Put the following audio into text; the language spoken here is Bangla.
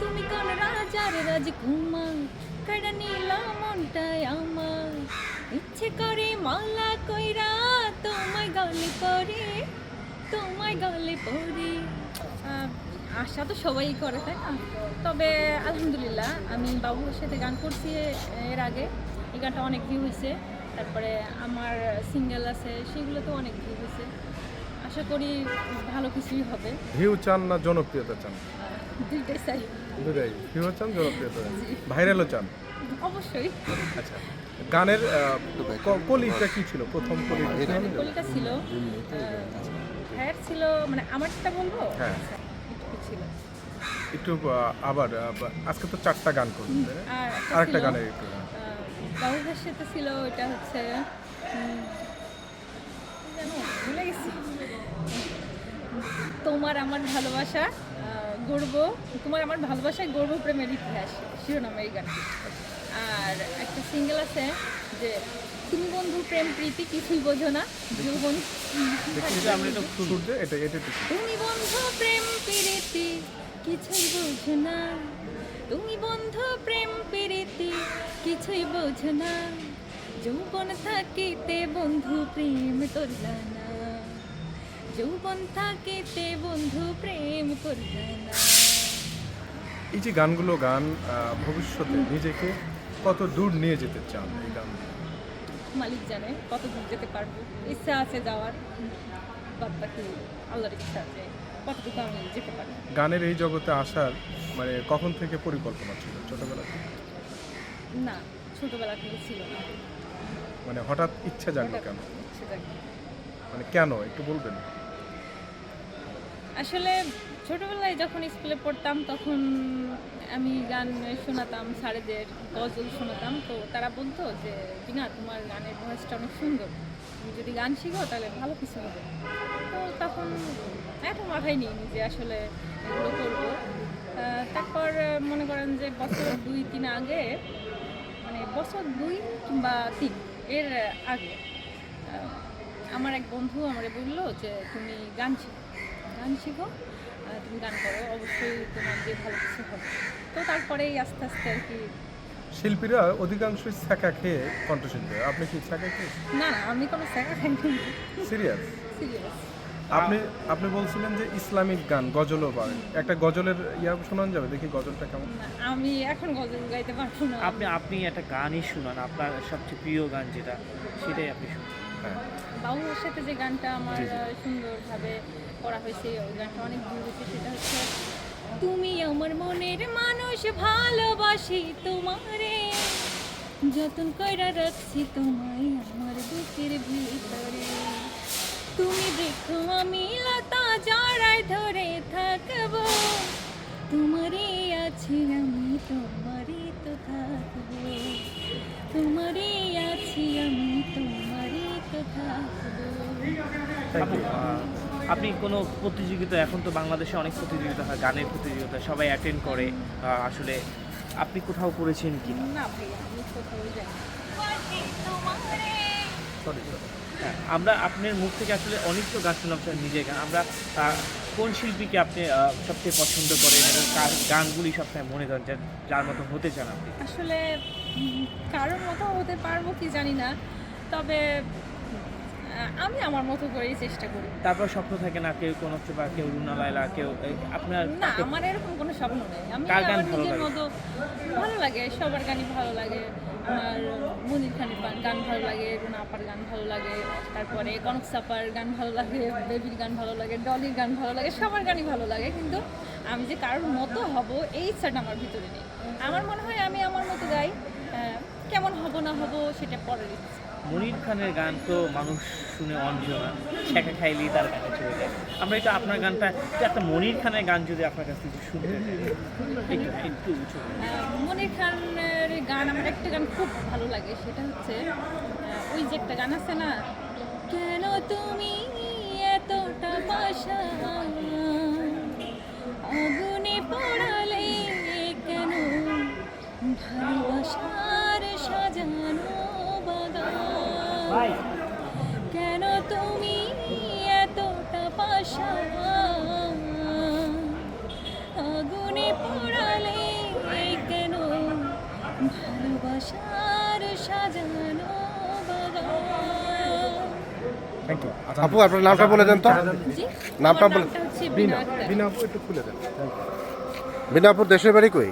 তুমি কোন রাজার রাজকুমার? কাটা নিলা মনটাই আমার। ইচ্ছে করে মালা কইরা তোমায় গলে পরে, তোমায় গলে পরে। আশা তো সবাই করে, তাই না? তবে আলহামদুলিল্লাহ, আমি বাবুর সাথে গান করছি এর আগে। এই গানটা অনেক ভিউ হয়েছে তারপরে আমার সিঙ্গেল আছে সেগুলোতেও অনেক ভিউ হয়েছে আশা করি ভালো কিছুই হবে। ভিউ চান না, জনপ্রিয়তা চান। দুইটাই চাই। দুটাই ভিউ চান জনপ্রিয়তা ভাইরালও চান? অবশ্যই। আচ্ছা গানের কলিটা কি ছিল? প্রথম কলি কলিটা ছিল হ্যাঁ ছিল মানে আমারটা বলব? হ্যাঁ। আচ্ছা, ছিল। একটু আবার আজকে তো চারটা গান করবেন তাই না? আর আরেকটা গানের একটু। আহ, সাথে ছিল ওটা হচ্ছে জানো ভুলে গেছি। তোমার আমার ভালোবাসা গর্ব তোমার আমার ভালোবাসায় গর্ব প্রেমের ইতিহাস শিরোনামে এই গানটি। আর একটা সিঙ্গেল আছে যে তুমি বন্ধু প্রেম প্রীতি কিছুই বোঝো না একটু তুমি বন্ধু প্রেম প্রীতি কিছুই বোঝো না তুমি বন্ধু প্রেম প্রীতি কিছুই বোঝো না যৌবন থাকিতে বন্ধু প্রেম করলা না যৌবন থাকিতে বন্ধু প্রেম করলা না। এই যে গানগুলো গান ভবিষ্যতে নিজেকে কত দূর নিয়ে যেতে চান এই গান? মালিক জানে কত দূর যেতে পারব। ইচ্ছা আছে যাওয়ার বাদ বাকি আল্লাহর ইচ্ছা আছে কতটুকু আমি যেতে পারব? গানের এই জগতে আসার মানে কখন থেকে পরিকল্পনা ছিল? ছোটবেলা থেকে? না ছোটবেলা থেকে ছিল না। মানে হঠাৎ ইচ্ছা জাগলো কেন? মানে কেন? একটু বলবেন? আসলে ছোটবেলায় যখন স্কুলে পড়তাম, তখন আমি গান শোনাতাম, স্যারেদের গজল শোনাতাম। তো তারা বলতো যে বিনা তোমার গানের ভয়েসটা অনেক সুন্দর। তুমি যদি গান শিখো, তাহলে ভালো কিছু হবে। তো তখন এখন মাথায় নিই যে আসলে এগুলো করব। তারপর মনে করেন যে বছর দুই, তিন আগে মানে বছর দুই কিংবা তিন এর আগে আমার এক বন্ধু আমারে বলল যে, তুমি গান শিখো। গান শিখো তুমি গান করো অবশ্যই তোমার যে ভালো কিছু হবে। তো তারপরেই আস্তে আস্তে আর কি শিল্পীরা অধিকাংশই ছ্যাঁকা খেয়ে কণ্ঠশিল্পী আপনি কি ছ্যাঁকা খেয়ে? না না আমি কোনো শেখা খাইনি সিরিয়াস? সিরিয়াস। আপনি আপনি বলছিলেন যে ইসলামিক গান গজলও পারেন। একটা গজলের ইয়া শোনান যাবে? দেখি গজলটা কেমন। আমি এখন গজল গাইতে পারব না। আপনি আপনি একটা গানই শুনান। আপনার সবচেয়ে প্রিয় গান যেটা সেটাই আপনি শুনুন। হ্যাঁ। বাবুর সাথে যে গানটা আমার সুন্দরভাবে করা হয়েছে ওই গানটা অনেক দূর হয়েছে সেটা হচ্ছে তুমি আমার মনের মানুষ ভালোবাসি তোমারে। যতন কইরা রাখছি তোমায় আমার বুকের ভিতরে। তুমি দেখো আমি লতা জড়াই ধরে থাকব। তোমারে আছি আমি তোমারই তো থাকব। তোমারই আছি আমি তোমারই আপনি কোনো প্রতিযোগিতা এখন তো বাংলাদেশে অনেক প্রতিযোগিতা হয় গানের প্রতিযোগিতা সবাই অ্যাটেন্ড করে আসলে আপনি কোথাও করেছেন কি না? না ভাই আমি কোথাও যাই সরি হ্যাঁ, আমরা আপনার মুখ থেকে আসলে অনেক তো গান শুনলাম স্যার নিজের গান আমরা কোন শিল্পীকে আপনি সবচেয়ে পছন্দ করেন এবং কার গানগুলি সবসময় মনে করেন যে যার মতো হতে চান আপনি? আসলে কারোর মতো হতে পারব কি জানি না তবে আমি আমার মতো করেই চেষ্টা করি। তারপর স্বপ্ন থাকে না কেউ কোন বা কেউ রুনা লাইলা কেউ আপনার না আমার এরকম কোনো স্বপ্ন নেই। আমি গান আমার ভালো নিজের লাগে? মতো ভালো লাগে সবার গানই ভালো লাগে। আমার মনির খানের গান- ভালো লাগে রুনা আপার গান ভালো লাগে তারপরে কনক সাপার গান ভালো লাগে বেবির গান ভালো লাগে ডলির গান ভালো লাগে সবার গানই ভালো লাগে। কিন্তু আমি যে কারোর মতো হব এই ইচ্ছাটা আমার ভিতরে নেই। আমার মনে হয় আমি আমার মতো গাই। কেমন হব না হব সেটা পরের ইচ্ছা। মনির খানের গান তো মানুষ শুনে অঞ্জনা শেখা খাইলেই তার গানে চলে যায়। আমরা একটু আপনার গানটা, একটা মনির খানের গান যদি আপনার কাছ থেকে শুনতে। একটু একটু উঁচু মনির খানের গান, আমার একটা গান খুব ভালো লাগে, সেটা হচ্ছে ওই যে একটা গান আছে না, কেন তুমি এতটা পাশা কেন তুমি এতটা পাশা আগুনে পোড়ালে কেন ভালোবাসার সাজানো আপু আপনার নামটা আচ্ছা, বলে দেন তো। নামটা বলে বিনা বিনা আপু একটু খুলে দেন। বিনা দেশের বাড়ি কই?